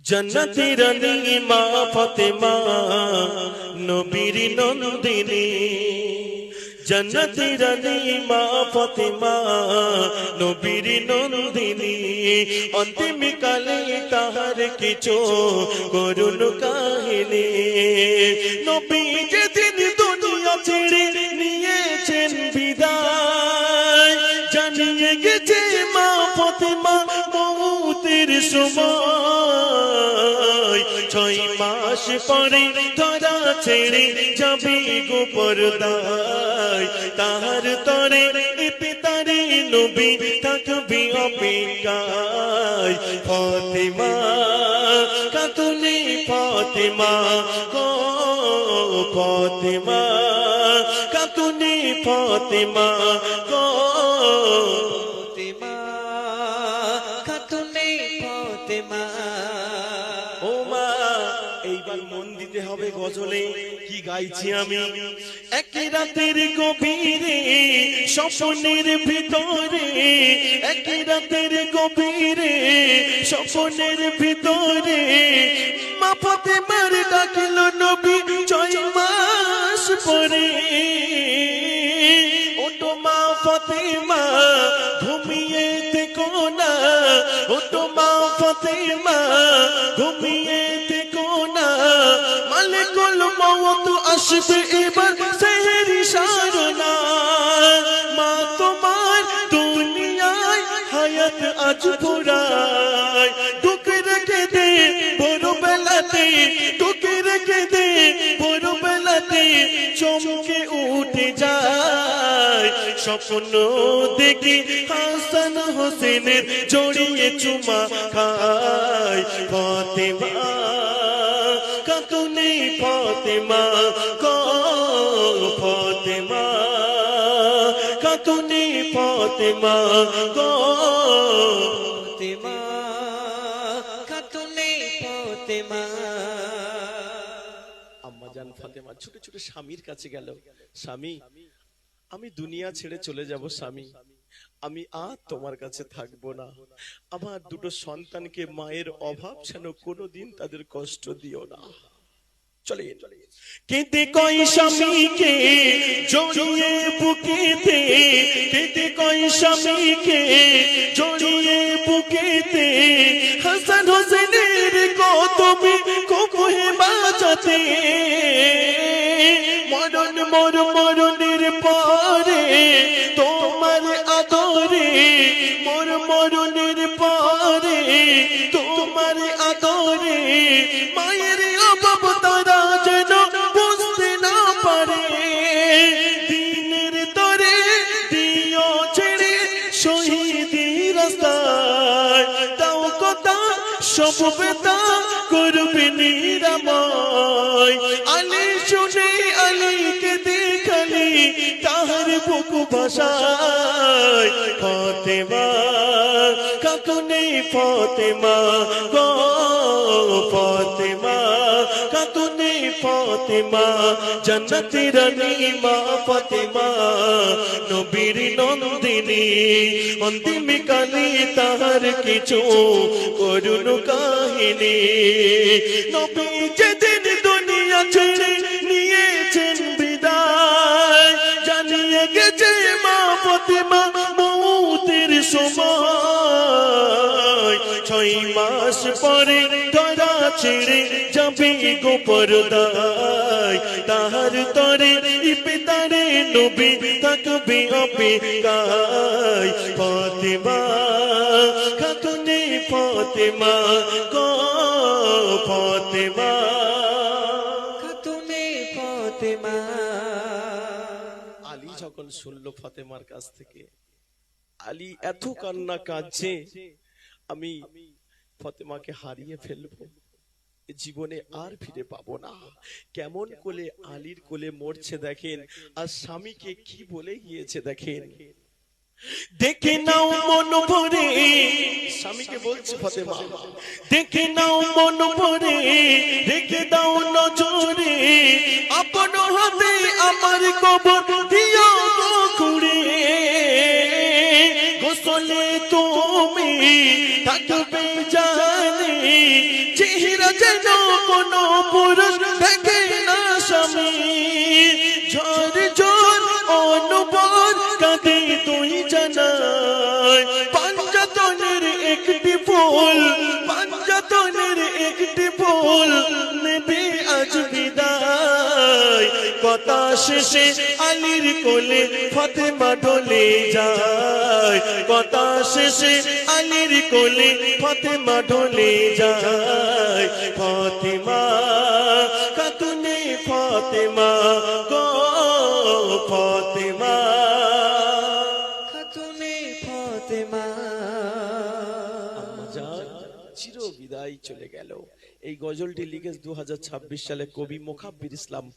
জন্নতি রানী মা ফতেমা, নবীর নন্দিনী। জন্নতি রানী মা ফতেমা, নবীর নন্দিনী। অন্তিম কালে তাহার কিছু করুণ কাহিনী। নবী যেদিন দুনিয়া ছেড়ে নিয়েছেন বিদায়, জানিয়ে গেছে মা ফতেমা মৌতের সময়। ছয় মাস পরে ধরা ছেড়ে যাবে গোপরদায় তাহার তরে পিতারে নবী থাকবে অপেক্ষায়। ফতেমা কাতুলি ফতেমা গো ফতেমা কাতুলি ফতেমা গো গজলে কি গাইছি আমি? একই রাতের গভীরে স্বপ্নের ভিতরে একই রাতের গভীরে স্বপ্নের ভিতরে। মা ফাতেমার ডাকিল নবী ছয় মাস পরে। ওটো মা ফাতেমা ঘুমিয়ে থেকো না। ওটো মা ফাতেমা ঘুমিয়ে আসবে এবার সেহের সারনা তোমার দুনিয়ায় হায়াত আজ পুরায় দুঃখ রেখে দে বড় বেলাতে দুঃখ রেখে চমকে উঠে যায়। স্বপ্ন দেখি হাসান হোসেনের জড়িয়ে চুমা খায়। ফতেমা কাতুনি ফতেমা, গো ফতেমা। কাতুনি ফতেমা, গো ফতেমা। খাতুনে ফাতেমা, ছোট ছোট স্বামীর কাছে গেল। স্বামী, আমি দুনিয়া ছেড়ে চলে যাব স্বামী। আমি আর তোমার কাছে থাকব না। আমার দুটো সন্তানকে মায়ের অভাব যেন কোনোদিন তাদের কষ্ট দিও না। চলে কেঁদে কই স্বামীকে জড়িয়ে বুকেতে। কেঁদে কই স্বামীকে জড়িয়ে বুকেতে। হাসান হোসেনের কতমি কোকোহে বাজাতে মরণ মর মরণের পরে তোমার আদরে মর মরণের সব বেতা কাকুনে ফতেমা, গো ফতেমা কাতুনে ফতেমা জন্নতি রানী মা ফতেমা, নবীর নন্দিনী অন্তিম কালে তাহার কিছু করুণ কাহিনী। নবী যেদিন দুনিয়া ছেড়ে নিয়েছেন বিদায়, জানিয়ে গেছে মা ছেড়ে যাবে গোপরদায় তাহার তরে পিতারে নবী থাকবে অপেক্ষায়। ফতেমা খাতুনে ফতেমা গো ফতেমা। খাতুনে ফতেমা। আলী যখন শুনল ফতেমার কাছ থেকে আলী এত কান্না কাঁদছে আমি ফতেমাকে হারিয়ে ফেলব। জীবনে আর ফিরে পাবো না। কেমন কোলে আলীর কোলে মরছে দেখেন আর স্বামীকে কি বলে গিয়েছে দেখেন। দেখে নাও মন ভরে। স্বামীকে বলছে ফতেমা দেখে নাও মন ভরে। রেখে দাও নজরে। আপন হাতে আমার কবর দিও খুঁড়ে গোসলে তুমি থাকবে জানে যেন কোনো পুরুষ দেখে না স্বামী। ঝড় কথা শেষে আলীর কোলে ফতেমা ঢলে যায়। কথা শেষে আলীর কোলে ফতেমা ঢলে যায়। ফতেমা কাতুনে ফতেমা গো ফতেমা। খাতুনে ফতেমা। চির বিদায় চলে গেল। এই গজলটি লিখেছ দু সালে কবি মোকাব্বির ইসলাম